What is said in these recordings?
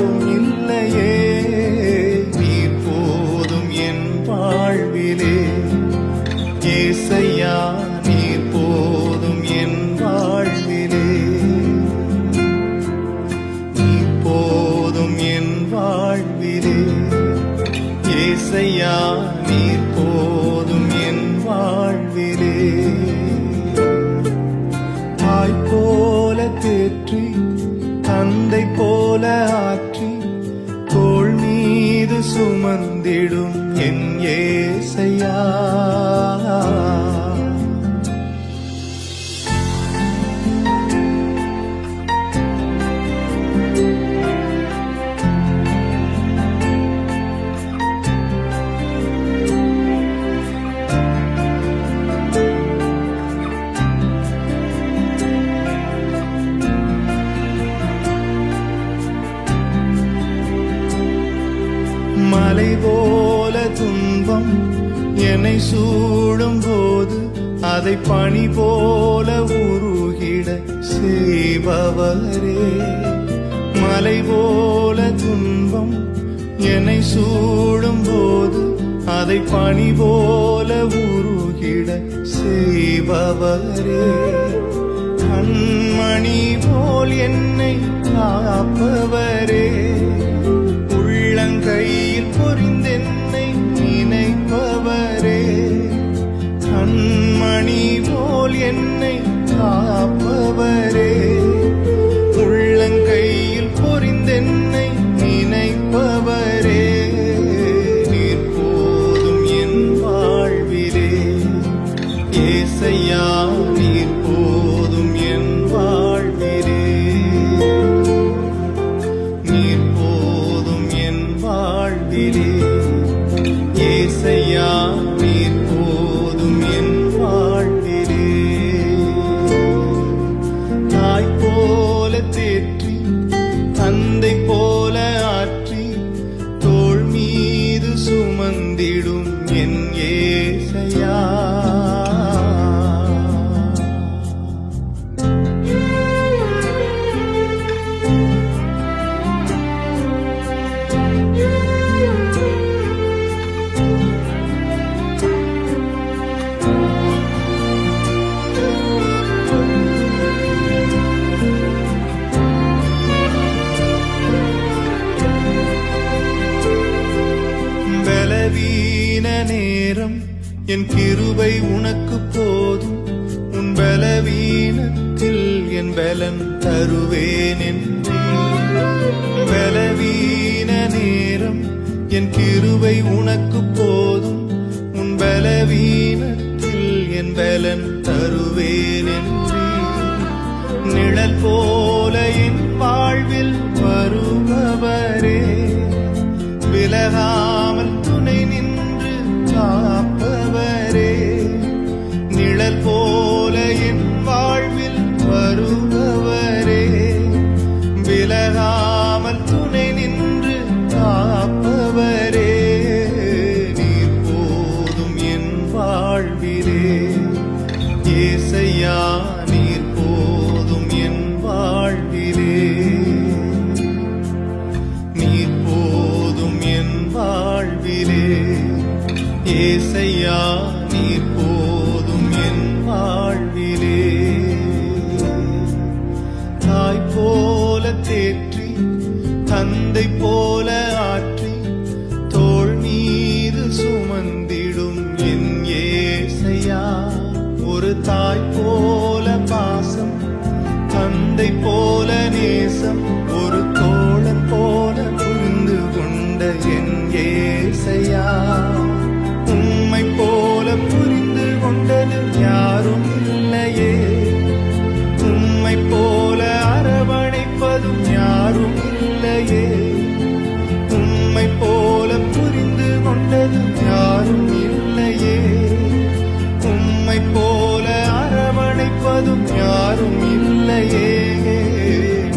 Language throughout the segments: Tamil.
யாரும் இல்லையே சுமந்திடும் மலை போல துன்பம் என்னை சூடும் போது அதை பணி போல உருகிட செய்பவரே. மலை போல துன்பம் என்னை சூடும் போது அதை பணி போல உருகிட செய்பவரே. கண்மணி ஏசையா நீர் போதும் என் வாழ்விலே. நீர் போதும் என் வாழ்விலே. ஏசையா என் கிருபை உனக்கு போதும். உன் பலவீனத்தில் என் பலன் தருவேன் என்றே பலவீன நேரம் என் கிருபை உனக்கு போதும். உன் பலவீனத்தில் என் பலன் தருவேன் என்றே நிழல் போல ஏசையா நீர் போதும் என் வாழ்விலே. தாய் போல தேற்றி தந்தை போல ஆற்றி தோல் மீது சுமந்திடும் என் ஏசையா. ஒரு தாய் போல பாசம் தந்தை போல காண்பதும் யாரும் இல்லையே.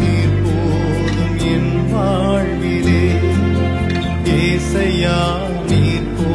நீர் போதும் என் வாழ்விலே. ஏசையா நீர் போ